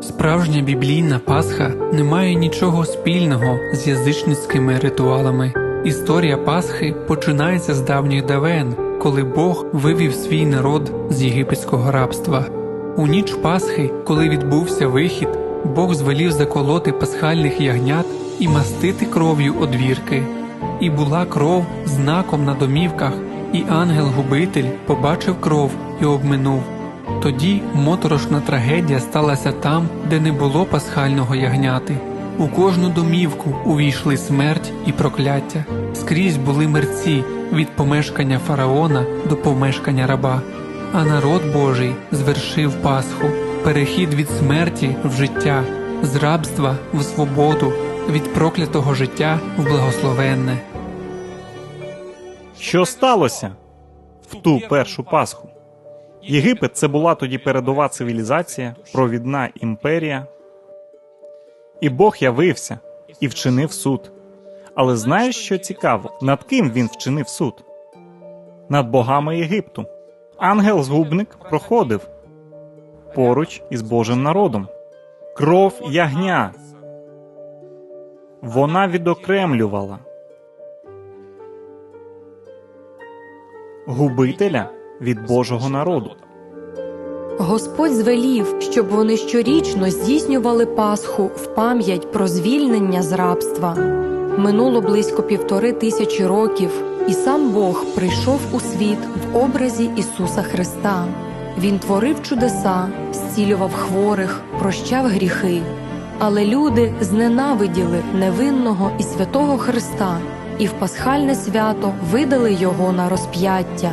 Справжня біблійна Пасха не має нічого спільного з язичницькими ритуалами. Історія Пасхи починається з давніх давен, коли Бог вивів свій народ з єгипетського рабства. У ніч Пасхи, коли відбувся вихід, Бог звелів заколоти пасхальних ягнят і мастити кров'ю одвірки. І була кров знаком на домівках, і ангел-губитель побачив кров і обминув. Тоді моторошна трагедія сталася там, де не було пасхального ягняти. У кожну домівку увійшли смерть і прокляття. Скрізь були мерці від помешкання фараона до помешкання раба. А народ Божий звершив Пасху, перехід від смерті в життя, з рабства в свободу, від проклятого життя в благословенне. Що сталося в ту першу Пасху? Єгипет це була тоді передова цивілізація, провідна імперія. І Бог явився і вчинив суд. Але знаєш, що цікаво, над ким він вчинив суд? Над богами Єгипту. Ангел-згубник проходив поруч із Божим народом. Кров ягня. Вона відокремлювала губителя від Божого народу. Господь звелів, щоб вони щорічно здійснювали Пасху в пам'ять про звільнення з рабства. Минуло близько півтори тисячі років, і сам Бог прийшов у світ в образі Ісуса Христа. Він творив чудеса, зцілював хворих, прощав гріхи. Але люди зненавиділи невинного і святого Христа і в пасхальне свято видали його на розп'яття.